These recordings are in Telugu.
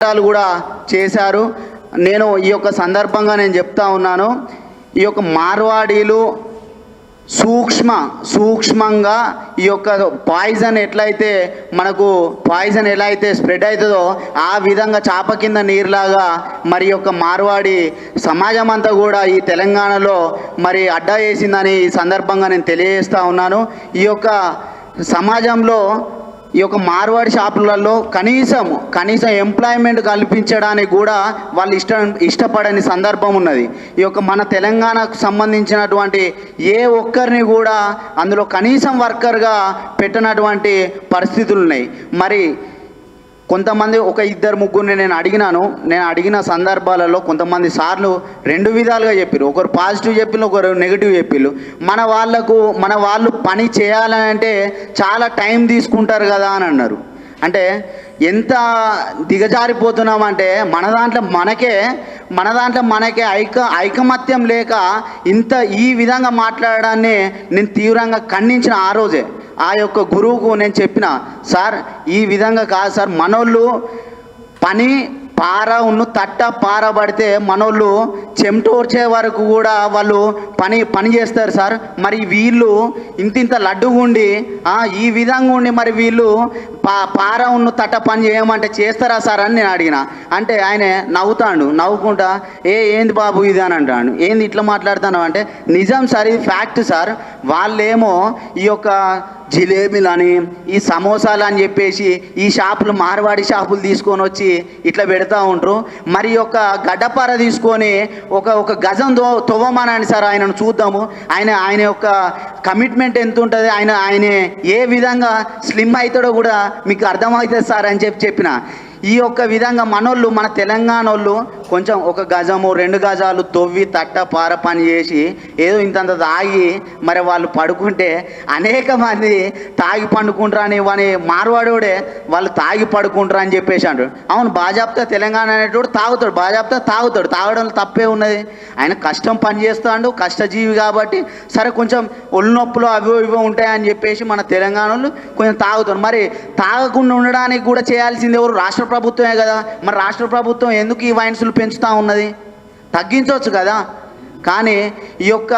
పోరాటాలు కూడా చేశారు. నేను ఈ యొక్క సందర్భంగా నేను చెప్తా ఉన్నాను. ఈ యొక్క మార్వాడీలు సూక్ష్మ సూక్ష్మంగా ఈ యొక్క పాయిజన్ ఎట్లయితే మనకు పాయిజన్ ఎలా అయితే స్ప్రెడ్ అవుతుందో ఆ విధంగా చాప కింద నీరులాగా మరి యొక్క మార్వాడి సమాజం అంతా కూడా ఈ తెలంగాణలో మరి అడ్డా వేసిందని ఈ సందర్భంగా నేను తెలియజేస్తూ ఉన్నాను. ఈ యొక్క సమాజంలో ఈ యొక్క మార్వాడి షాపులలో కనీసం కనీసం ఎంప్లాయ్మెంట్ కల్పించడానికి కూడా వాళ్ళు ఇష్ట ఇష్టపడని సందర్భం ఉన్నది. ఈ యొక్క మన తెలంగాణకు సంబంధించినటువంటి ఏ ఒక్కరిని కూడా అందులో కనీసం వర్కర్గా పెట్టినటువంటి పరిస్థితులు ఉన్నాయి మరి కొంతమంది ఒక ఇద్దరు ముగ్గురిని నేను అడిగినాను. నేను అడిగిన సందర్భాలలో కొంతమంది సార్లు రెండు విధాలుగా చెప్పారు ఒకరు పాజిటివ్ చెప్పిళ్ళు ఒకరు నెగిటివ్ చెప్పిళ్ళు మన వాళ్ళకు మన వాళ్ళు పని చేయాలని అంటే చాలా టైం తీసుకుంటారు కదా అని అన్నారు. అంటే ఎంత దిగజారిపోతున్నామంటే మన దాంట్లో మనకే మన దాంట్లో మనకే ఐక ఐకమత్యం లేక ఇంత ఈ విధంగా మాట్లాడడాన్ని నేను తీవ్రంగా ఖండించిన ఆ రోజే. ఆ యొక్క గురువుకు నేను చెప్పిన సార్ ఈ విధంగా కాదు సార్. మనోళ్ళు పని పార ఉన్ను తట్ట పారబడితే మనోళ్ళు చెమటోర్చే వరకు కూడా వాళ్ళు పని పని చేస్తారు సార్. మరి వీళ్ళు ఇంతింత లడ్డుగుండి ఈ విధంగా ఉండి మరి వీళ్ళు పా పార ఉన్ను తట్ట పని చేయమంటే చేస్తారా సార్ అని నేను అడిగిన. అంటే ఆయన నవ్వుతాడు నవ్వుకుంటా ఏ ఏంది బాబు ఇది? అని అంటాడు. ఏంది ఇట్లా మాట్లాడుతాను అంటే నిజం సార్ ఇది ఫ్యాక్ట్ సార్. వాళ్ళేమో ఈ యొక్క జిలేబీలు అని ఈ సమోసాలు అని చెప్పేసి ఈ షాపులు మార్వాడి షాపులు తీసుకొని వచ్చి ఇట్లా పెడతా ఉంటారు మరి ఒక గడ్డపార తీసుకొని ఒక ఒక గజం తో తవ్వమనండి సార్ ఆయనను చూద్దాము. ఆయన ఆయన యొక్క కమిట్మెంట్ ఎంత ఉంటుంది ఆయన ఆయన ఏ విధంగా స్లిమ్ అవుతాడో కూడా మీకు అర్థమవుతుంది సార్ అని చెప్పి చెప్పిన. ఈ యొక్క విధంగా మనోళ్ళు మన తెలంగాణ వాళ్ళు కొంచెం ఒక గజము రెండు గజాలు తొవ్వి తట్ట పార పని చేసి ఏదో ఇంతంత తాగి మరి వాళ్ళు పడుకుంటే అనేక మంది తాగి పండుకుంటారు వాని మార్వాడోడే వాళ్ళు తాగి పడుకుంటారు అని చెప్పేసి అంటాడు అవును బాజాప్తా తెలంగాణ అనేటోడు తాగుతాడు బాజాప్తా తాగుతాడు. తాగడంలో తప్పే ఉన్నది. ఆయన కష్టం పని చేస్తాడు కష్టజీవి కాబట్టి సరే కొంచెం ఒళ్ళు నొప్పులు అవి ఇవి ఉంటాయని చెప్పేసి మన తెలంగాణ వాళ్ళు కొంచెం తాగుతారు. మరి తాగకుండా ఉండడానికి కూడా చేయాల్సింది ఎవరు? రాష్ట్ర ప్రభుత్వమే కదా. మరి రాష్ట్ర ప్రభుత్వం ఎందుకు ఈ వైన్సులు పెంచుతూ ఉన్నది? తగ్గించవచ్చు కదా. కానీ ఈ యొక్క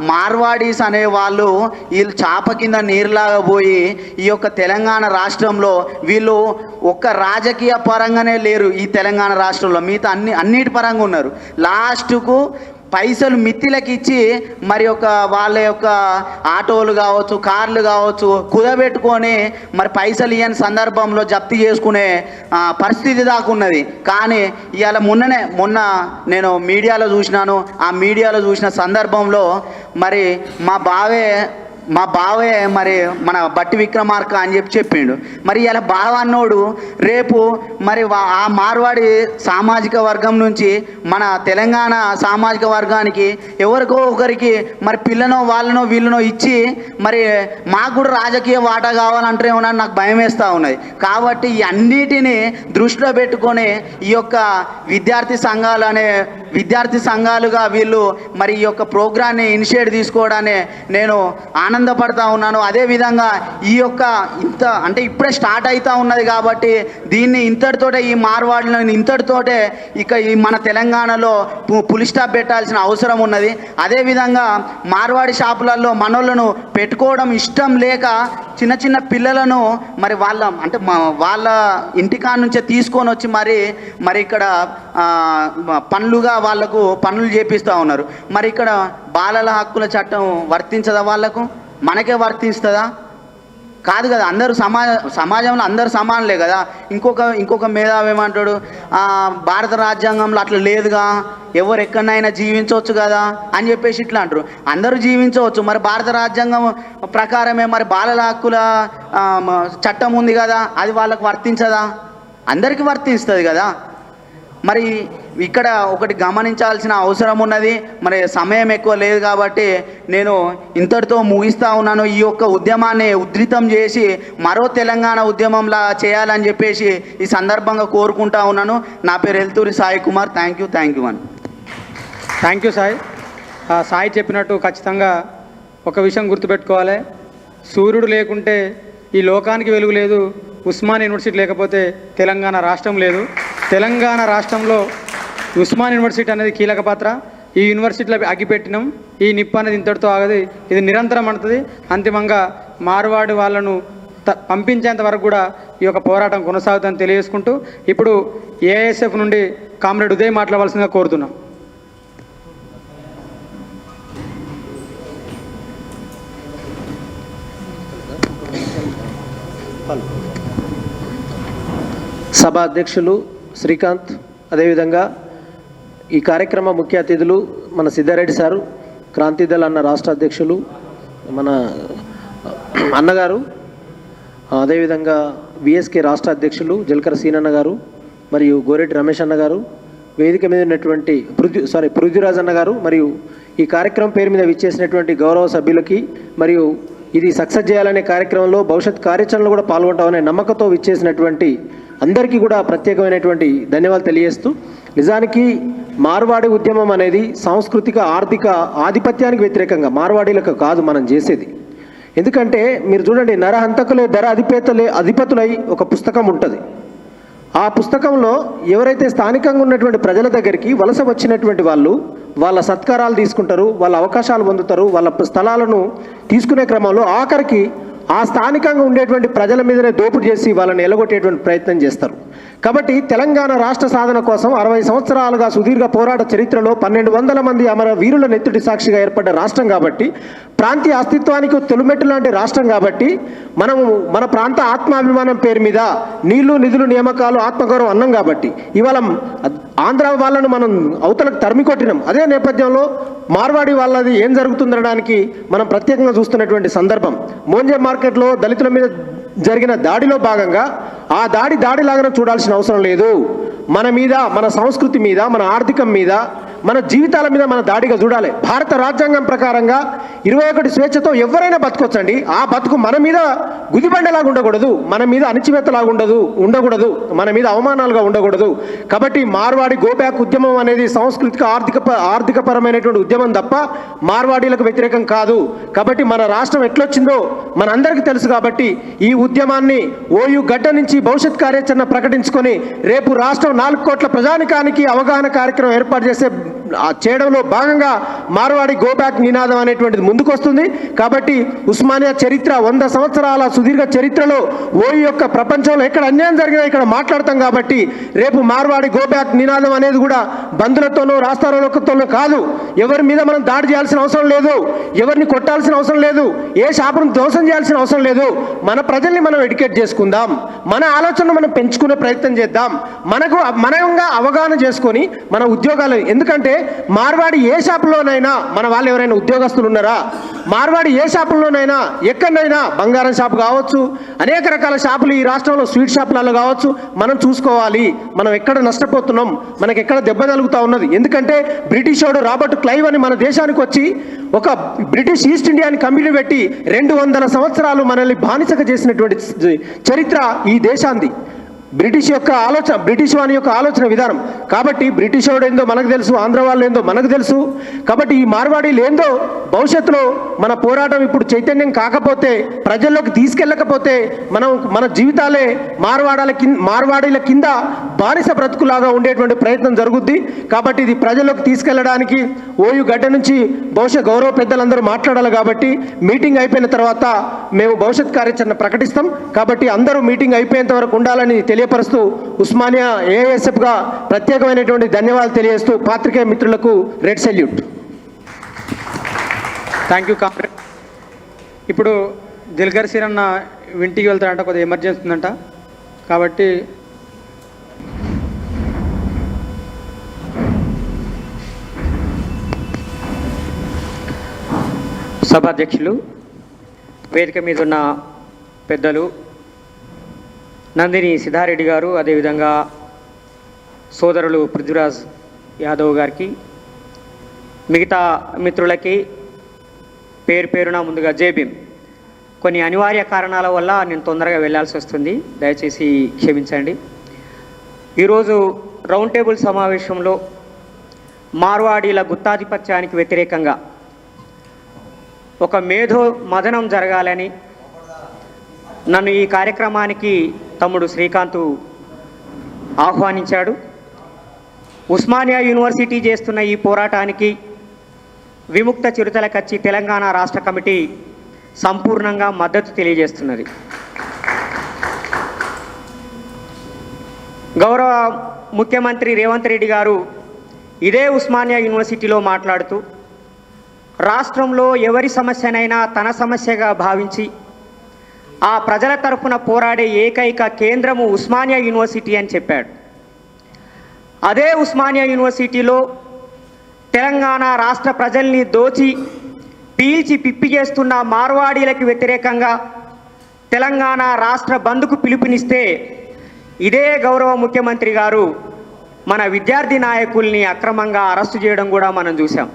మార్వాడీస్ అనే వాళ్ళు వీళ్ళు చాప కింద నీరులాగా పోయి ఈ యొక్క తెలంగాణ రాష్ట్రంలో వీళ్ళు ఒక్క రాజకీయ పరంగానే లేరు ఈ తెలంగాణ రాష్ట్రంలో. మిగతా అన్ని అన్నిటి పరంగా ఉన్నారు. లాస్ట్కు పైసలు మిత్తిలకి ఇచ్చి మరి ఒక వాళ్ళ యొక్క ఆటోలు కావచ్చు కార్లు కావచ్చు కుదబెట్టుకొని మరి పైసలు ఇవ్వని సందర్భంలో జప్తు చేసుకునే పరిస్థితి దాకా ఉన్నది. కానీ ఇవాళ మొన్ననే మొన్న నేను మీడియాలో చూసినాను. ఆ మీడియాలో చూసిన సందర్భంలో మరి మా బావే మా బావే మరి మన బట్టి విక్రమార్క అని చెప్పి చెప్పిండు. మరి ఇలా బావ అన్నోడు రేపు మరి వా- ఆ మార్వాడి సామాజిక వర్గం నుంచి మన తెలంగాణ సామాజిక వర్గానికి ఎవరికో ఒకరికి మరి పిల్లనో వాళ్ళనో వీళ్ళనో ఇచ్చి మరి మాకు కూడా రాజకీయ వాటా కావాలంటే ఏమన్నా నాకు భయం వేస్తూ ఉన్నది. కాబట్టి ఈ అన్నిటినీ దృష్టిలో పెట్టుకొని ఈ యొక్క విద్యార్థి సంఘాలు అనే విద్యార్థి సంఘాలుగా వీళ్ళు మరి ఈ యొక్క ప్రోగ్రాన్ని ఇనిషియేట్ తీసుకోవడాన్ని నేను ఆనందపడతా ఉన్నాను. అదేవిధంగా ఈ యొక్క ఇంత అంటే ఇప్పుడే స్టార్ట్ అవుతా ఉన్నది కాబట్టి దీన్ని ఇంతటితోటే ఈ మార్వాడిని ఇంతటితోటే ఇక ఈ మన తెలంగాణలో పు- పులి స్టాప్ పెట్టాల్సిన అవసరం ఉన్నది. అదేవిధంగా మార్వాడి షాపులలో మనోళ్ళను పెట్టుకోవడం ఇష్టం లేక చిన్న చిన్న పిల్లలను మరి వాళ్ళ అంటే మా వాళ్ళ ఇంటికాడ నుంచే తీసుకొని వచ్చి మరి మరి ఇక్కడ పనులుగా వాళ్ళకు పనులు చేపిస్తూ ఉన్నారు. మరి ఇక్కడ బాలల హక్కుల చట్టం వర్తించదా వాళ్ళకు? మనకే వర్తిస్తుందా కాదు కదా అందరూ సమాజ సమాజంలో అందరూ సమానులే కదా. ఇంకొక ఇంకొక మేధావి ఏమంటాడు? భారత రాజ్యాంగంలో అట్లా లేదుగా ఎవరు ఎక్కడైనా జీవించవచ్చు కదా అని చెప్పేసి ఇట్లా అంటారు. అందరూ జీవించవచ్చు మరి భారత రాజ్యాంగం ప్రకారమే మరి బాలల హక్కుల చట్టం ఉంది కదా అది వాళ్ళకు వర్తించదా? అందరికీ వర్తిస్తుంది కదా. మరి ఇక్కడ ఒకటి గమనించాల్సిన అవసరం ఉన్నది. మరి సమయం ఎక్కువ లేదు కాబట్టి నేను ఇంతటితో ముగిస్తూ ఉన్నాను. ఈ యొక్క ఉద్యమాన్ని ఉధృతం చేసి మరో తెలంగాణ ఉద్యమంలా చేయాలని చెప్పేసి ఈ సందర్భంగా కోరుకుంటా ఉన్నాను. నా పేరు Elturi Sai Kumar. Thank you thank you అని థ్యాంక్ యూ సాయి. ఆ, సాయి చెప్పినట్టు ఖచ్చితంగా ఒక విషయం గుర్తుపెట్టుకోవాలి. సూర్యుడు లేకుంటే ఈ లోకానికి వెలుగు లేదు. ఉస్మాన్ యూనివర్సిటీ లేకపోతే తెలంగాణ రాష్ట్రం లేదు. తెలంగాణ రాష్ట్రంలో ఉస్మాన్ యూనివర్సిటీ అనేది కీలక పాత్ర. ఈ యూనివర్సిటీలో అగ్గిపెట్టినాం. ఈ నిప్పు అనేది ఇంతటితో ఆగదు. ఇది నిరంతరం అంటుంది అంతిమంగా మార్వాడి వాళ్ళను పంపించేంత వరకు కూడా ఈ యొక్క పోరాటం కొనసాగుతుందని తెలియజేసుకుంటూ ఇప్పుడు ఏఎస్ఎఫ్ నుండి కామ్రేడ్ ఉదయ్ మాట్లాడవలసిందిగా కోరుతున్నాం. సభ అధ్యక్షులు శ్రీకాంత్ అదేవిధంగా ఈ కార్యక్రమ ముఖ్య అతిథులు మన సిద్ధారెడ్డి సారు క్రాంతిదళ అన్న రాష్ట్ర అధ్యక్షులు మన అన్నగారు అదేవిధంగా విఎస్కే రాష్ట్ర అధ్యక్షులు జల్కర సీనన్న గారు మరియు గోరెడ్డి రమేష్ అన్న గారు వేదిక మీద ఉన్నటువంటి పృథ్వీ సారీ పృథ్వీరాజ్ అన్న గారు మరియు ఈ కార్యక్రమం పేరు మీద విచ్చేసినటువంటి గౌరవ సభ్యులకి మరియు ఇది సక్సెస్ చేయాలనే కార్యక్రమంలో భవిష్యత్ కార్యాచరణలో కూడా పాల్గొంటామనే నమ్మకంతో విచ్చేసినటువంటి అందరికీ కూడా ప్రత్యేకమైనటువంటి ధన్యవాదాలు తెలియజేస్తూ నిజానికి మార్వాడి ఉద్యమం అనేది సాంస్కృతిక ఆర్థిక ఆధిపత్యానికి వ్యతిరేకంగా మార్వాడీలకు కాదు మనం చేసేది. ఎందుకంటే మీరు చూడండి నరహంతకులే ధర అధిపేతలే అధిపతులై ఒక పుస్తకం ఉంటుంది. ఆ పుస్తకంలో ఎవరైతే స్థానికంగా ఉన్నటువంటి ప్రజల దగ్గరికి వలస వచ్చినటువంటి వాళ్ళు వాళ్ళ సత్కారాలు తీసుకుంటారు వాళ్ళ అవకాశాలు పొందుతారు వాళ్ళ స్థలాలను తీసుకునే క్రమంలో ఆఖరికి ఆ స్థానికంగా ఉండేటువంటి ప్రజల మీదనే దోపిడీ చేసి వాళ్ళని ఎలగొట్టేటువంటి ప్రయత్నం చేస్తారు. కాబట్టి తెలంగాణ రాష్ట్ర సాధన కోసం అరవై సంవత్సరాలుగా సుదీర్ఘ పోరాట చరిత్రలో పన్నెండు వందల మంది అమర వీరుల నెత్తుటి సాక్షిగా ఏర్పడ్డ రాష్ట్రం కాబట్టి ప్రాంతీయ అస్తిత్వానికి తొలిమెట్టు లాంటి రాష్ట్రం కాబట్టి మనము మన ప్రాంత ఆత్మాభిమానం పేరు మీద నీళ్ళు నిధులు నియామకాలు ఆత్మగౌరవం అన్నం కాబట్టి ఇవాళ ఆంధ్ర వాళ్ళను మనం అవతలకు తరిమి కొట్టినాం. అదే నేపథ్యంలో మార్వాడి వాళ్ళది ఏం జరుగుతుందనడానికి మనం ప్రత్యేకంగా చూస్తున్నటువంటి సందర్భం. మోంజే మార్కెట్లో దళితుల మీద జరిగిన దాడిలో భాగంగా ఆ దాడి దాడిలాగానే చూడాల్సిన అవసరం లేదు. మన మీద మన సంస్కృతి మీద మన ఆర్థికం మీద మన జీవితాల మీద మన దాడిగా చూడాలి. భారత రాజ్యాంగం ప్రకారంగా ఇరవై ఒకటి స్వేచ్ఛతో ఎవరైనా బతకొచ్చండి. ఆ బతుకు మన మీద గుదిబండలాగా ఉండకూడదు. మన మీద అణిచివేతలాగా ఉండదు ఉండకూడదు. మన మీద అవమానాలుగా ఉండకూడదు. కాబట్టి మార్వాడి గోబ్యాక్ ఉద్యమం అనేది సాంస్కృతిక ఆర్థిక ప- ఆర్థిక పరమైనటువంటి ఉద్యమం తప్ప మార్వాడీలకు వ్యతిరేకం కాదు. కాబట్టి మన రాష్ట్రం ఎట్లొచ్చిందో మనందరికీ తెలుసు కాబట్టి ఈ ఉద్యమాన్ని ఓయు గడ్డ నుంచి భవిష్యత్ కార్యాచరణ ప్రకటించుకొని రేపు రాష్ట్రం నాలుగు కోట్ల ప్రజానికానికి అవగాహన కార్యక్రమం ఏర్పాటు చేసే చేయడంలో భాగంగా మార్వాడి గోబ్యాక్ నినాదం అనేటువంటిది ముందుకొస్తుంది. కాబట్టి ఉస్మానియా చరిత్ర వంద సంవత్సరాల సుదీర్ఘ చరిత్రలో ఓయి యొక్క ప్రపంచంలో ఎక్కడ అన్యాయం జరిగినా ఇక్కడ మాట్లాడతాం కాబట్టి రేపు మార్వాడి గోబ్యాక్ నినాదం అనేది కూడా బంధులతోనో రాస్తారోలతోనో కాదు. ఎవరి మీద మనం దాడి చేయాల్సిన అవసరం లేదు. ఎవరిని కొట్టాల్సిన అవసరం లేదు. ఏ షాపును ధ్వంసం చేయాల్సిన అవసరం లేదు. మన ప్రజల్ని మనం ఎడ్యుకేట్ చేసుకుందాం. మన ఆలోచనను మనం పెంచుకునే ప్రయత్నం చేద్దాం. మనకు మనంగా అవగాహన చేసుకొని మన ఉద్యోగాలు ఎందుకంటే మార్వాడి ఏ షాపులోనైనా మన వాళ్ళు ఎవరైనా ఉద్యోగస్తులు ఉన్నారా? మార్వాడి ఏ షాపుల్లోనైనా ఎక్కడైనా బంగారం షాపు కావచ్చు అనేక రకాల షాపులు ఈ రాష్ట్రంలో స్వీట్ షాపులలో కావచ్చు మనం చూసుకోవాలి. మనం ఎక్కడ నష్టపోతున్నాం? మనకి ఎక్కడ దెబ్బ తగులుతా ఉన్నది? ఎందుకంటే బ్రిటిష్ వాడు రాబర్ట్ క్లైవ్ అని మన దేశానికి వచ్చి ఒక బ్రిటిష్ ఈస్ట్ ఇండియాని కంపెనీ పెట్టి రెండు వందల సంవత్సరాలు మనల్ని బానిసగా చేసినటువంటి చరిత్ర ఈ దేశాంది. బ్రిటిష్ యొక్క ఆలోచన బ్రిటిష్ వాని యొక్క ఆలోచన విధానం. కాబట్టి బ్రిటిష్ వాడు ఏందో మనకు తెలుసు ఆంధ్ర వాళ్ళు ఏందో మనకు తెలుసు. కాబట్టి ఈ మార్వాడీలు ఏందో భవిష్యత్తులో మన పోరాటం ఇప్పుడు చైతన్యం కాకపోతే ప్రజల్లోకి తీసుకెళ్ళకపోతే మనం మన జీవితాలే మార్వాడాల కింద మార్వాడీల కింద బానిస బ్రతుకులాగా ఉండేటువంటి ప్రయత్నం జరుగుద్ది. కాబట్టి ఇది ప్రజల్లోకి తీసుకెళ్ళడానికి ఓయు గడ్డ నుంచి భవిష్యత్ గౌరవ పెద్దలందరూ మాట్లాడాలి కాబట్టి మీటింగ్ అయిపోయిన తర్వాత మేము భవిష్యత్ కార్యాచరణ ప్రకటిస్తాం. కాబట్టి అందరూ మీటింగ్ అయిపోయేంత వరకు ఉండాలని తెలియపరుస్తూ ఉస్మానియా ఏఎస్ఎఫ్గా ప్రత్యేకమైనటువంటి ధన్యవాదాలు తెలియజేస్తూ పాత్రికేయ మిత్రులకు red salute. Thank you comrade ఇప్పుడు దిల్గర్ సీరన్న ఇంటికి వెళ్తాడంట కొద్దిగా ఎమర్జెన్సీ ఉందంట. కాబట్టి సభాధ్యక్షులు వేదిక మీద ఉన్న పెద్దలు నందిని సిద్ధారెడ్డి గారు అదేవిధంగా సోదరులు పృథ్వీరాజ్ యాదవ్ గారికి మిగతా మిత్రులకి పేరు పేరున ముందుగా జేబీం కొన్ని అనివార్య కారణాల వల్ల నేను తొందరగా వెళ్ళాల్సి వస్తుంది. దయచేసి క్షమించండి. ఈరోజు రౌండ్ టేబుల్ సమావేశంలో మార్వాడీల గుత్తాధిపత్యానికి వ్యతిరేకంగా ఒక మేధో మదనం జరగాలని నన్ను ఈ కార్యక్రమానికి తమ్ముడు శ్రీకాంత్ ఆహ్వానించాడు. ఉస్మానియా యూనివర్సిటీ చేస్తున్న ఈ పోరాటానికి విముక్త చిరుతల కచ్చి తెలంగాణ రాష్ట్ర కమిటీ సంపూర్ణంగా మద్దతు తెలియజేస్తున్నది. గౌరవ ముఖ్యమంత్రి రేవంత్ రెడ్డి గారు ఇదే ఉస్మానియా యూనివర్సిటీలో మాట్లాడుతూ రాష్ట్రంలో ఎవరి సమస్యనైనా తన సమస్యగా భావించి ఆ ప్రజల తరఫున పోరాడే ఏకైక కేంద్రము ఉస్మానియా యూనివర్సిటీ అని చెప్పాడు. అదే ఉస్మానియా యూనివర్సిటీలో తెలంగాణ రాష్ట్ర ప్రజల్ని దోచి పీల్చి పిప్పి చేస్తున్న మార్వాడీలకు వ్యతిరేకంగా తెలంగాణ రాష్ట్ర బంద్కు పిలుపునిస్తే ఇదే గౌరవ ముఖ్యమంత్రి గారు మన విద్యార్థి నాయకుల్ని అక్రమంగా అరెస్టు చేయడం కూడా మనం చూసాం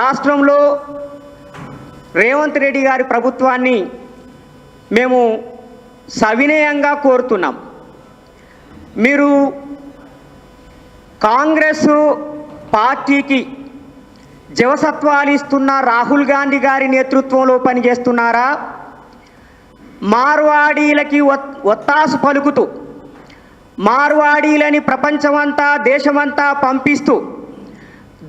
రాష్ట్రంలో రేవంత్ రెడ్డి గారి ప్రభుత్వాన్ని మేము సవినయంగా కోరుతున్నాం. మీరు కాంగ్రెస్ పార్టీకి జవసత్వాలు ఇస్తున్న రాహుల్ గాంధీ గారి నేతృత్వంలో పనిచేస్తున్నారా? మార్వాడీలకి ఒత్తాసు పలుకుతూ మార్వాడీలని ప్రపంచమంతా దేశమంతా పంపిస్తూ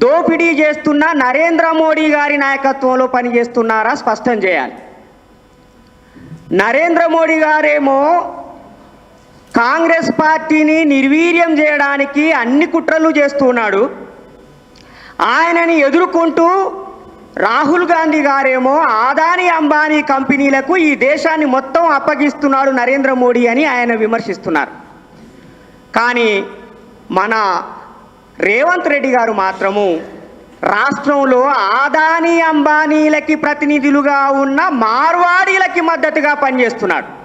దోపిడీ చేస్తున్న నరేంద్ర మోడీ గారి నాయకత్వంలో పనిచేస్తున్నారా? స్పష్టం చేయాలి. నరేంద్ర మోడీ గారేమో కాంగ్రెస్ పార్టీని నిర్వీర్యం చేయడానికి అన్ని కుట్రలు చేస్తున్నాడు. ఆయనని ఎదుర్కొంటూ రాహుల్ గాంధీ గారేమో ఆదాని అంబానీ కంపెనీలకు ఈ దేశాన్ని మొత్తం అప్పగిస్తున్నాడు నరేంద్ర మోడీ అని ఆయన విమర్శిస్తున్నారు. కానీ మన రేవంత్ రెడ్డి గారు మాత్రము రాష్ట్రంలో ఆదాని అంబానీలకి ప్రతినిధులుగా ఉన్న మార్వాడీలకి మద్దతుగా పనిచేస్తున్నాడు.